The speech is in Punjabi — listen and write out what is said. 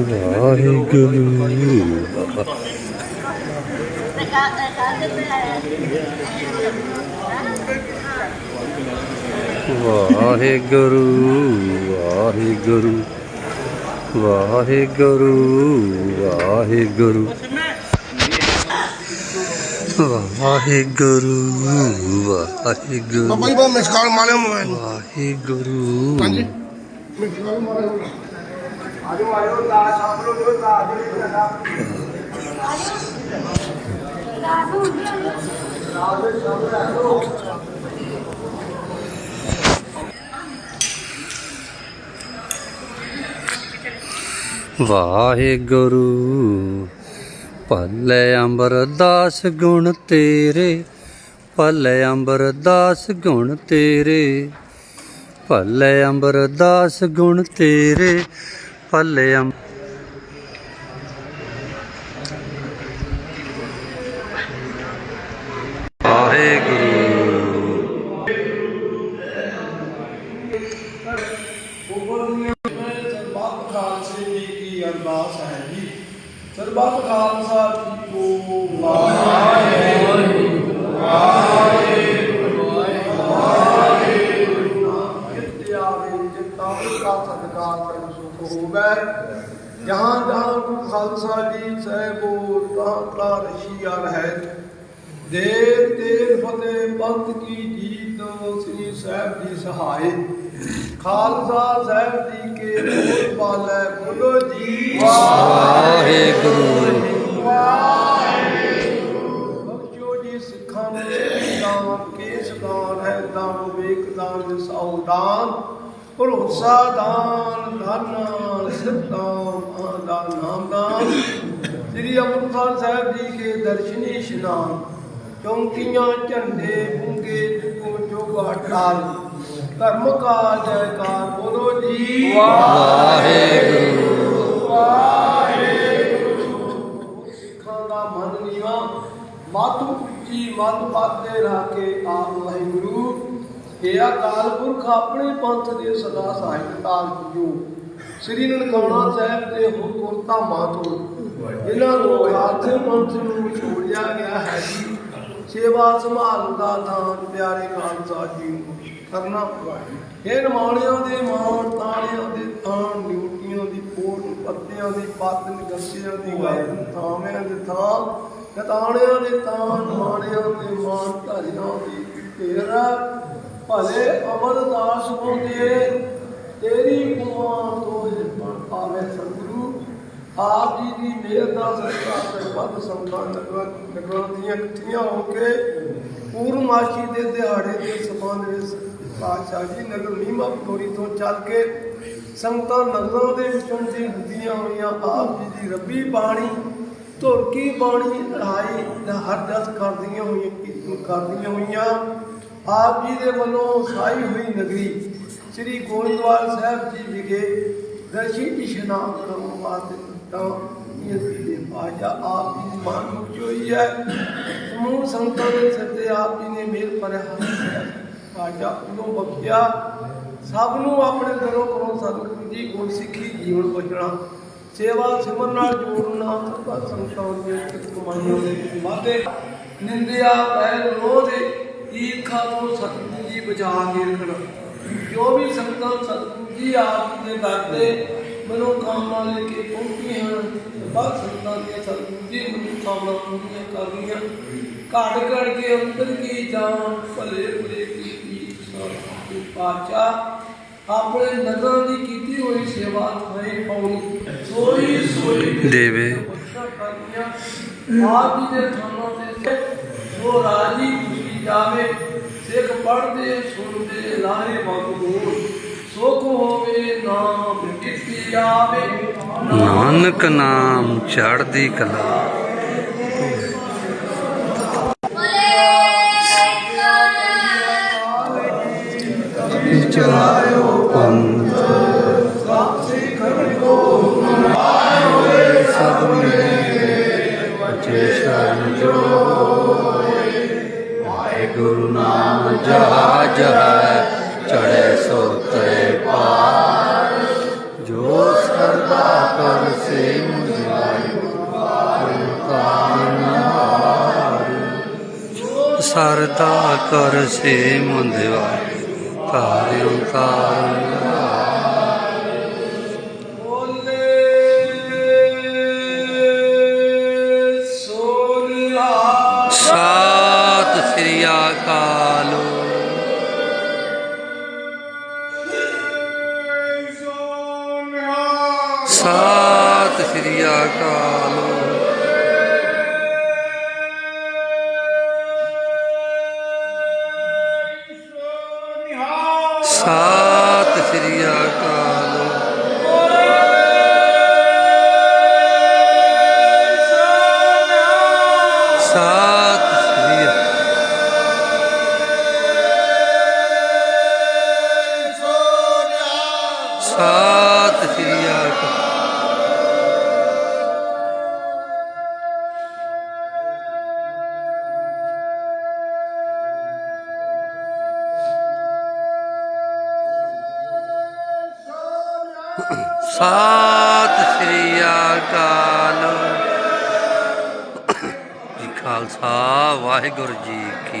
ਵਾਹਿਗੁਰੂ ਵਾਹਿਗੁਰੂ ਵਾਹਿਗੁਰੂ ਵਾਹਿਗੁਰੂ ਵਾਹਿਗੁਰੂ ਵਾਹਿਗੁਰੂ ਵਾਹਿਗੁਰੂ ਬਾਬਾ ਜੀ ਬਾ ਮਿਸ ਕਾਲ ਮਾਰਿਓ ਵਾਹਿਗੁਰੂ। ਹਾਂਜੀ। ਮਿਸ ਕਾਲ ਮਾਰਿਓ ਆਜੋ ਆਜੋ ਦਾ ਸਾਹਬ ਲੋ ਜੋ ਦਾ ਵਾਹਿਗੁਰੂ, ਭਲੇ ਅੰਬਰਦਾਸ ਗੁਣ ਤੇਰੇ, ਭਲੇ ਅੰਬਰਦਾਸ ਗੁਣ ਤੇਰੇ, ਭਲੇ ਅੰਬਰਦਾਸ ਗੁਣ ਤੇਰੇ पल्लयम् ਅਰਦਾਸ ਹੈ ਜੀ ਸਰਬੱਤ ਖਾਲਸਾ ਜੀ ਕੋ ਵਾਹਿਗੁਰੂ ਵਾਹਿਗੁਰੂ। का सदकार मनसूख होवे जहाँ जहाँ गुरु खालसा जी साहब रहला रही आ रहे देर तेर फतेह पंथ की जीत श्री साहब जी सहाय खालसा साहब जी के बोल पाले बोलो जी वाहेगुरु बख्शो जी सिखा ने दान के सदान है दान वेख दान साउदान ਭਰੋਸਾ ਦਾਨ ਦਾਨ ਸਿੱਧਾਂ ਦਾ ਨਾਮ ਦਾਨ। ਸ੍ਰੀ ਅੰਮ੍ਰਿਤਸਰ ਸਾਹਿਬ ਜੀ ਕੇ ਦਰਸ਼ਨੀ ਇਸ਼ਨਾਨ। ਚੌਂਕੀਆਂ ਝੰਡੇ ਬੁੰਗੇ ਜੁਗੋ ਜੋਗਾ ਟਾਲ ਧਰਮ ਕਾ ਜੈਕਾਰ ਬੋਲੋ ਜੀ। ਸਿੱਖਾਂ ਦਾ ਮਨ ਨੀਵਾ। ਮਾਤੂ ਉੱਚੀ ਮਨ ਪਾਤੇ ਰਾਖੇ ਆਪ ਵਾਹਿਗੁਰੂ। ਇਹ ਅਕਾਲ ਪੁਰਖ ਆਪਣੇ ਪੰਥ ਦੇ ਸਦਾ ਸਹਾਇਕ ਤਾਲ ਸ੍ਰੀ ਨਨਕਾਣਾ ਸਾਹਿਬ ਦੇ ਹੁਕਮ ਧਾਮਾਂ ਇਹਨਾਂ ਨੂੰ ਆਖੇ ਪੰਥ ਨੂੰ ਛੋੜਿਆ ਗਿਆ ਹੈ ਜੀ। ਸੇਵਾ ਸੰਭਾਲ ਦਾ ਦਾਨ ਪਿਆਰੇ ਖਾਲਸਾ ਜੀ ਨੂੰ ਕਰਨਾ ਇਹ ਨਿਮਾਣਿਆਂ ਦੇ ਮਾਣ, ਤਾਣਿਆਂ ਦੇ ਤਾਣ ਡਿਊਟੀਆਂ ਦੀ ਪੋੜ ਪੱਤਿਆਂ ਦੀ ਪੱਤ ਗੱਸਿਆਂ ਦੀ ਗੱਲ ਥਾਵਿਆਂ ਦੇ ਥਾਂ ਕਤਾਣਿਆਂ ਦੇ ਤਾਣ ਮਾਣਿਆਂ ਦੇ ਮਾਣ, ਧਾਰਿਆਂ ਦੀ ਤੇਰਾ ਭਲੇ ਅਮਰਦਾਸ ਹੋਂਦੇ ਤੇਰੀ ਕੁਮਾਰ ਤੋਂ ਜਪਣ ਪਾਵੇ ਸਤਿਗੁਰੂ, ਆਪ ਜੀ ਦੀ ਮਿਹਰ ਦਾ ਸਦਕਾ ਸਰਬੱਤ ਸੰਤਾਂ ਨਗਰਾਂ ਦੀਆਂ ਇਕੱਠੀਆਂ ਹੋ ਕੇ ਪੂਰਨਮਾਸ਼ੀ ਦੇ ਦਿਹਾੜੇ ਦੇ ਸਬੰਧ ਵਿੱਚ ਪਾਤਸ਼ਾਹ ਜੀ ਨਗਰ ਨੀਮਾ ਪਟੋਰੀ ਤੋਂ ਚੱਲ ਕੇ ਸੰਗਤਾਂ ਨਗਰਾਂ ਦੇ ਵਿੱਚੋਂ ਦੀ ਹੁੰਦੀਆਂ ਹੋਈਆਂ ਆਪ ਜੀ ਦੀ ਰੱਬੀ ਬਾਣੀ ਧੁਰ ਕੀ ਬਾਣੀ, ਲੜਾਈ ਦਾ ਹਰ ਜਸ ਕਰਦੀਆਂ ਹੋਈਆਂ ਕਰਦੀਆਂ ਹੋਈਆਂ। ਆਪ ਜੀ ਦੇ ਵੱਲੋਂ ਸਾਈ ਹੋਈ ਨਗਰੀ ਸ੍ਰੀ ਗੋਇੰਦਵਾਲ ਸਾਹਿਬ ਜੀ ਵਿਖੇ ਦਰਸ਼ੀ ਇਸ਼ਨਾਨ ਕਰਨ ਵਾਸਤੇ ਤਾਂ ਇਹ ਦੇ ਆਜਾ ਆਪ ਜੀ ਦੀ ਮਾਨ ਉੱਚੀ ਹੋਈ ਹੈ। ਸਮੂਹ ਸੰਤਾਂ ਦੇ ਸੱਤੇ ਆਪ ਜੀ ਨੇ ਮੇਰ ਭਰਿਆ ਹੱਥ ਉਦੋਂ ਬਖਸ਼ਿਆ। ਸਭ ਨੂੰ ਆਪਣੇ ਦਿਲੋਂ ਕਰੋ ਸਤਿਗੁਰੂ ਜੀ ਗੁਰ ਸਿੱਖੀ ਜੀਵਨ ਬਚਣਾ। ਸੇਵਾ ਸਿਮਰ ਨਾਲ ਜੋੜਨਾ ਸੰਤਾਂ ਦੀਆਂ ਕਮਾਈਆਂ ਦੇ ਵਾਧੇ ਨਿੰਦਿਆ ਪਹਿਲ ਰੋਹ ਈਰਖਾ ਤੋਂ ਸਤਿਗੁਰੂ ਜੀ ਬਚਾ ਕੇ ਰੱਖਣਾ। ਜੋ ਵੀ ਸੰਗਤਾਂ ਸਤਿਗੁਰੂ ਜੀ ਆਪ ਦੇ ਦਰ ਤੇ ਮਨੋ ਕਾਮਨਾ ਲੈ ਕੇ ਪਹੁੰਚੀ ਹਨ ਬਾਦ ਸੰਗਤਾਂ ਦੀਆਂ ਸਤਿਗੁਰੂ ਜੀ ਮਨੋ ਕਾਮਨਾ ਪੂਰੀਆਂ ਕਰ ਰਹੀਆਂ ਘੜ ਘੜ ਕੇ ਅੰਦਰ ਕੀ ਜਾਨ ਭਲੇ ਭਲੇ ਕੀ ਕੀ ਸਾਥੀ ਪਾਚਾ ਆਪਣੇ ਨਗਰਾਂ ਦੀ ਕੀਤੀ ਹੋਈ ਸੇਵਾ ਥਾਏ ਪਾਉਣੀ ਸੋਈ ਸੋਈ ਦੇਵੇ। ਆਪ ਜੀ ਦੇ ਥਾਨਾਂ ਤੇ ਜੋ ਰਾਜੀ ਜਾਵੇ ਸਿੱਖ ਪੜਦੇ ਸੁਣਦੇ ਲਾਰੇ ਮਗਬੂਲ ਸੁਖ ਹੋਵੇ ਨਾਮ ਜਿੱਤੀ ਆਵੇ? ਨਾਨਕ ਨਾਮ ਚੜ੍ਹਦੀ ਕਲਾ। ਚਲਾਇਓ ਪੰਥ। ਨਾਮ ਜਹਾ ਜਹ ਚੜੇ ਸੋ ਤਰੇ ਪਾਰ। ਜੋ ਸਰਦਾ ਕਰ ਸੇ ਸਰਦਾ ਕਰ ਸੇ ਮੁੰਦਿਆ ਕਾਰਿ ਓੰਕਾਰ ਬੋਲੇ ਸੋਨਿਆ ਸਾਤ ਸ੍ਰੀ ਅਕਾਲ। ਅਕਾਲ ਸਾਤ ਸ੍ਰੀ ਅਕਾਲ ਸਾਤ ਸ੍ਰੀ ਸਾਤ ਸ੍ਰੀ ਅਕਾਲ। ਸਾਤ ਸ੍ਰੀ ਅਕਾਲ। ਜੀ ਖਾਲਸਾ ਵਾਹਿਗੁਰੂ ਜੀ ਕੀ